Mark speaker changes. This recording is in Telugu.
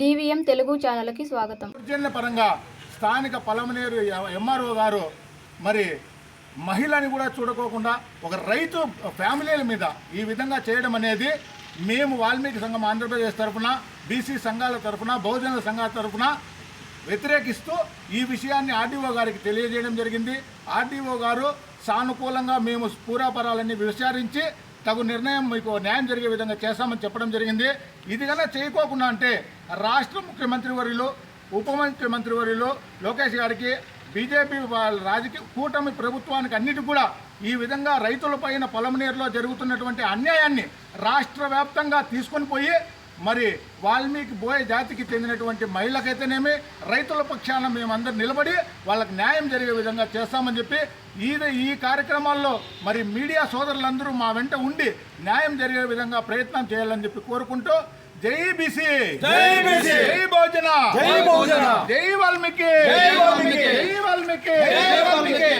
Speaker 1: డివిఎం తెలుగు ఛానల్కి స్వాగతం.
Speaker 2: దౌర్జన్య పరంగా స్థానిక పలమనేరు ఎంఆర్ఓ గారు మరి మహిళని కూడా చూడకోకుండా ఒక రైతు ఫ్యామిలీల మీద ఈ విధంగా చేయడం అనేది మేము వాల్మీకి సంఘం ఆంధ్రప్రదేశ్ తరఫున బీసీ సంఘాల తరఫున బహుజన సంఘాల తరఫున వ్యతిరేకిస్తూ ఈ విషయాన్ని ఆర్డీఓ గారికి తెలియజేయడం జరిగింది. ఆర్డీఓ గారు సానుకూలంగా మేము పూరాపరాలన్నీ విచారించి తగు నిర్ణయం మీకు న్యాయం జరిగే విధంగా చేస్తామని చెప్పడం జరిగింది. ఇది కన్నా చేయకోకుండా అంటే రాష్ట్ర ముఖ్యమంత్రి వర్యులు ఉప ముఖ్యమంత్రి వర్యులు లోకేష్ గారికి బీజేపీ వాళ్ళ రాజకీయ కూటమి ప్రభుత్వానికి అన్నిటి కూడా ఈ విధంగా రైతుల పైన పొలం నీరులో జరుగుతున్నటువంటి అన్యాయాన్ని రాష్ట్ర వ్యాప్తంగా తీసుకొని పోయి మరి వాల్మీకి బోయ జాతికి చెందినటువంటి మహిళకైతేనేమి రైతుల పక్షాన మేమందరం నిలబడి వాళ్ళకి న్యాయం జరిగే విధంగా చేస్తామని చెప్పి ఈ ఈ కార్యక్రమాల్లో మరి మీడియా సోదరులందరూ మా వెంట ఉండి న్యాయం జరిగే విధంగా ప్రయత్నం చేయాలని చెప్పి కోరుకుంటూ జై బీసీ
Speaker 3: జై బీసీ!
Speaker 2: జై భోజన జై వాల్మీకి
Speaker 3: జై వాల్మీకి!
Speaker 2: జై వాల్మీకి
Speaker 3: జై వాల్మీకి!